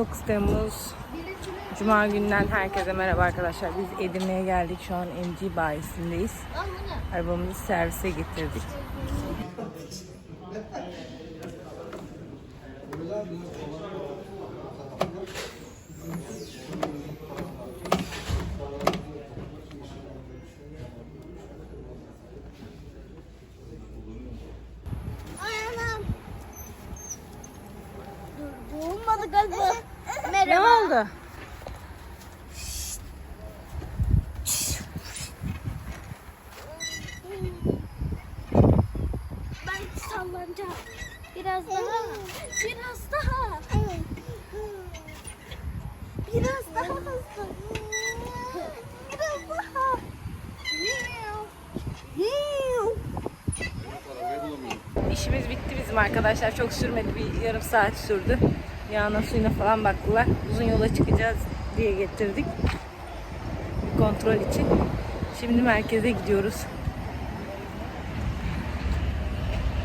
19 Temmuz Cuma günden herkese merhaba arkadaşlar. Biz Edirne'ye geldik. Şu an MG bayisindeyiz. Arabamızı servise getirdik. Olmadı galiba. Ne oldu? Ben sallanacağım. Biraz daha. Biraz daha. Biraz daha hızlı. Biraz daha. İşimiz bitti bizim arkadaşlar. Çok sürmedi. Bir yarım saat sürdü. Yağına suyuna falan baktılar. Uzun yola çıkacağız diye getirdik. Bir kontrol için. Şimdi merkeze gidiyoruz.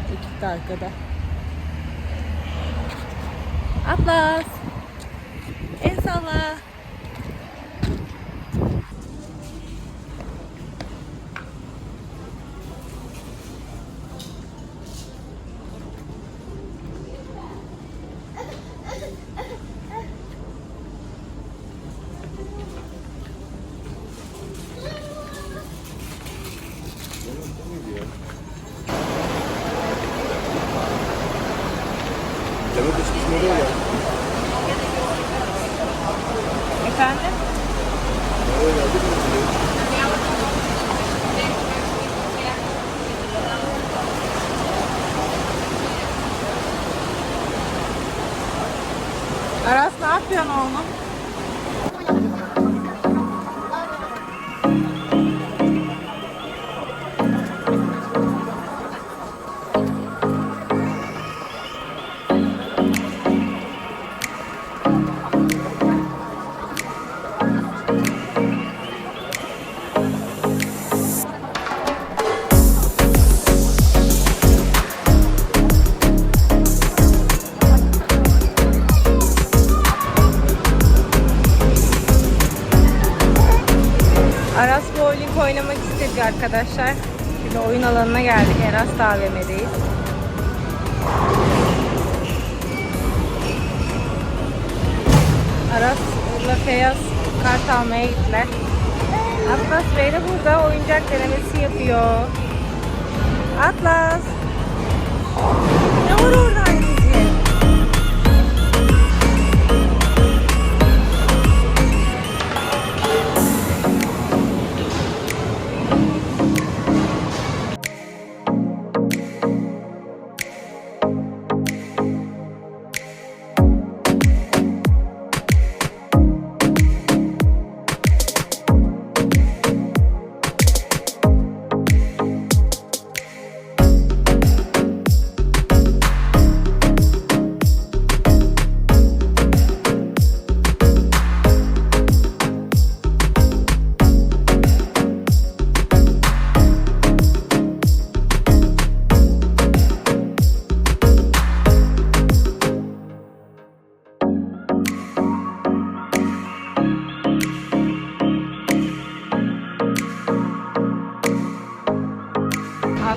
Ekip de arkada. Atlas. El salla. Demet işte nereye geldi? Efendim? Nereye geldi? Aras ne yapıyorsun oğlum? Aras bowling oynamak istedi arkadaşlar. Şimdi oyun alanına geldik. Eras AVM'deyiz. Aras'la Feyyaz kart almaya gittiler. Atlas Bey de burada oyuncak denemesi yapıyor. Atlas! Ne var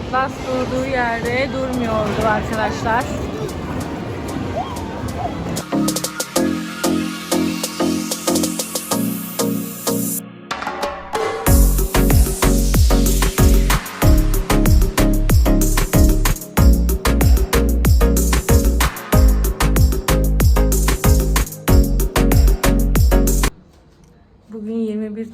Atlas durduğu yerde durmuyordu arkadaşlar.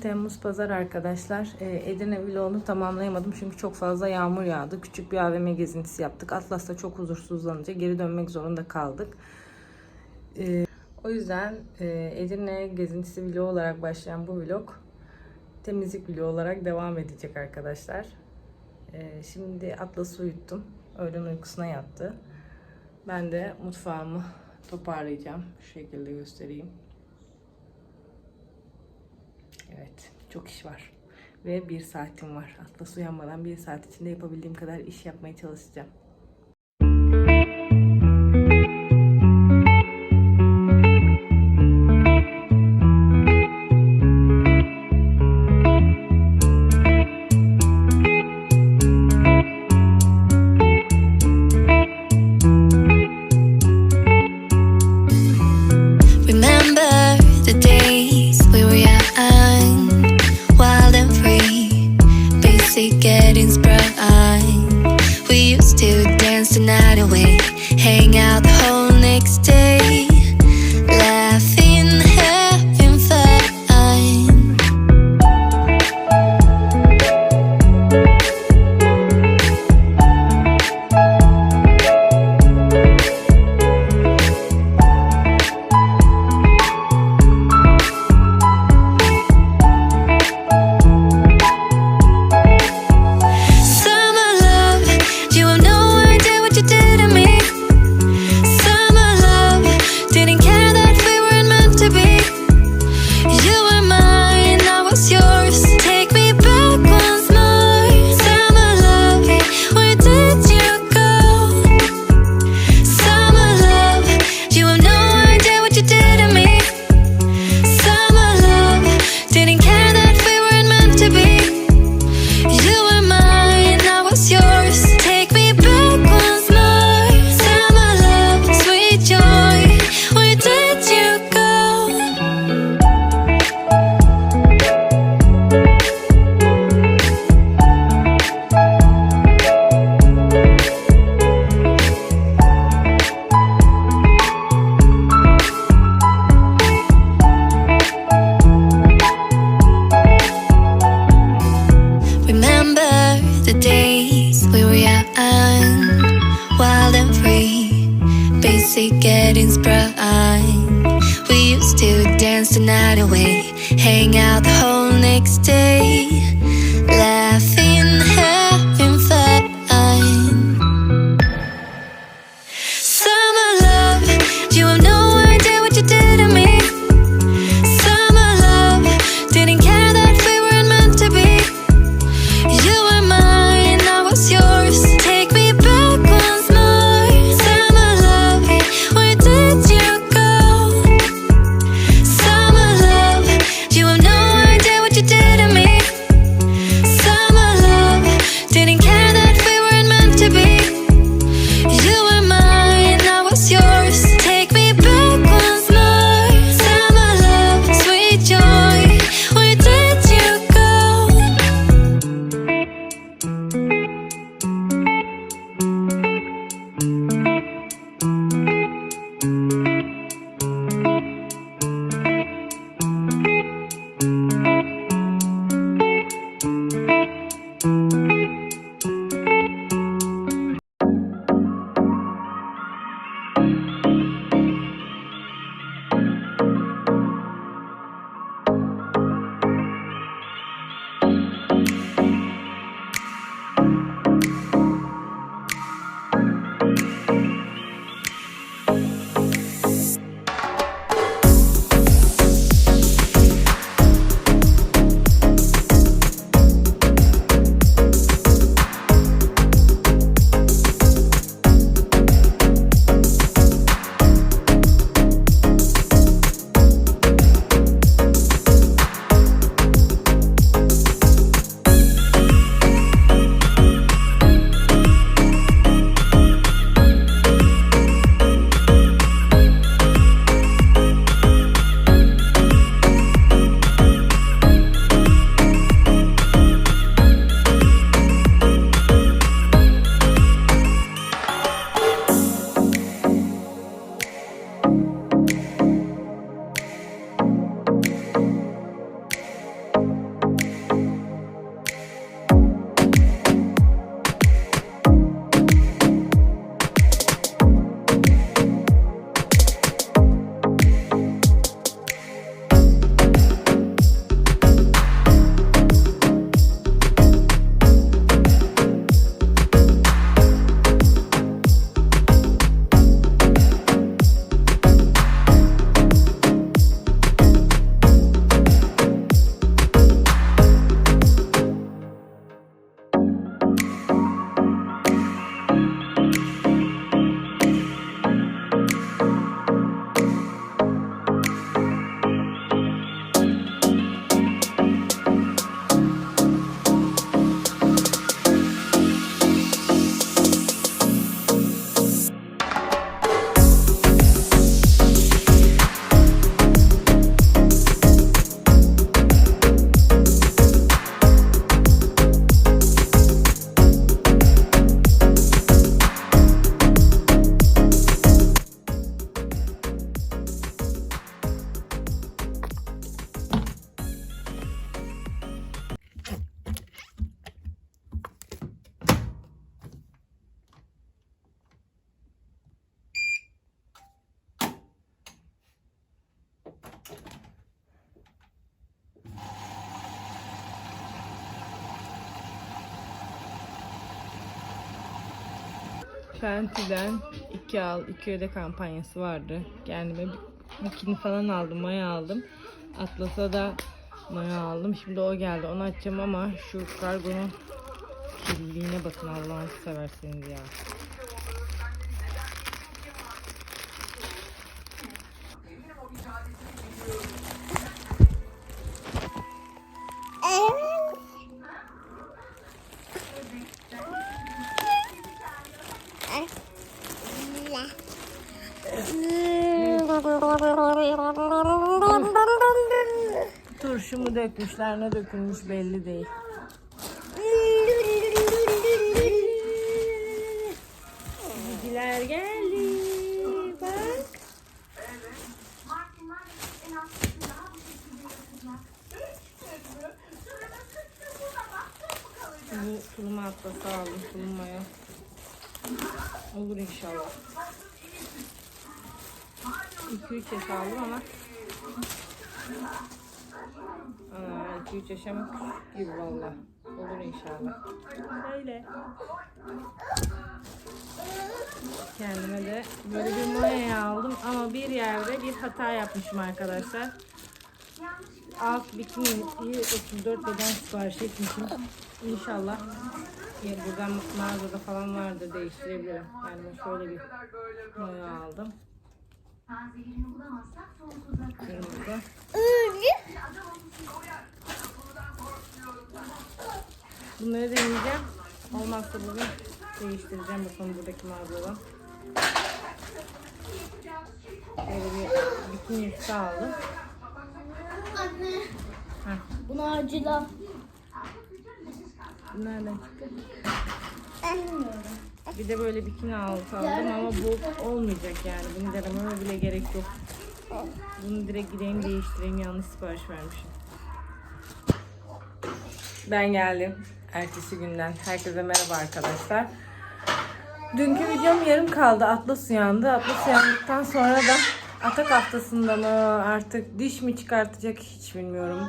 Temmuz Pazar arkadaşlar. Ee, Edirne vlogunu tamamlayamadım çünkü çok fazla yağmur yağdı. Küçük bir AVM gezintisi yaptık. Atlas'ta çok huzursuzlanınca geri dönmek zorunda kaldık. Ee, o yüzden e, Edirne gezintisi vlogu olarak başlayan bu vlog temizlik vlogu olarak devam edecek arkadaşlar. Ee, şimdi Atlas'ı uyuttum. Öğlen uykusuna yattı. Ben de mutfağımı toparlayacağım. Şu şekilde göstereyim. Evet, çok iş var. Ve bir saatim var. Atlas uyanmadan bir saat içinde yapabildiğim kadar iş yapmaya çalışacağım. wedding's prime. We used to dance the night away, hang out the whole next day. Fenty'den 2 al 2 öde kampanyası vardı. Kendime bir bikini falan aldım, maya aldım. Atlas'a da maya aldım. Şimdi o geldi. Onu açacağım ama şu kargonun kirliliğine bakın Allah'ını seversiniz ya. Turşumu dökmüşler ne dökülmüş belli değil. Bilgiler geldi. Bak. Bu tuluma atlası aldım tulumaya. Olur inşallah. 2-3 yaş aldım ama Aa, 2-3 yaşamak küçük gibi valla. Olur inşallah. Şöyle. Kendime de böyle bir maya aldım ama bir yerde bir hata yapmışım arkadaşlar. Alt bikini 34 beden sipariş etmişim. İnşallah ya buradan mağazada falan vardır değiştirebilirim. Yani şöyle bir maya aldım. Kırmızı. Bunları deneyeceğim. Olmazsa bugün değiştireceğim bakalım buradaki mağazadan. Böyle bir bikini üstü aldım. Anne. Heh. Bunu acıla. Bu Nereden çıktı? Bilmiyorum. Bir de böyle bikini altı aldım ama bu olmayacak yani. Bunu denememe bile gerek yok. Bunu direkt gideyim değiştireyim. Yanlış sipariş vermişim. Ben geldim. Ertesi günden. Herkese merhaba arkadaşlar. Dünkü videom yarım kaldı. Atlas uyandı. Atlas uyandıktan sonra da atak haftasında mı artık diş mi çıkartacak hiç bilmiyorum.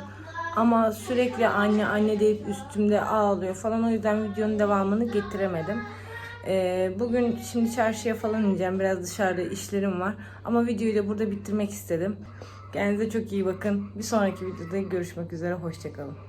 Ama sürekli anne anne deyip üstümde ağlıyor falan. O yüzden videonun devamını getiremedim. Ee, bugün şimdi çarşıya falan ineceğim. Biraz dışarıda işlerim var. Ama videoyu da burada bitirmek istedim. Kendinize çok iyi bakın. Bir sonraki videoda görüşmek üzere. Hoşçakalın.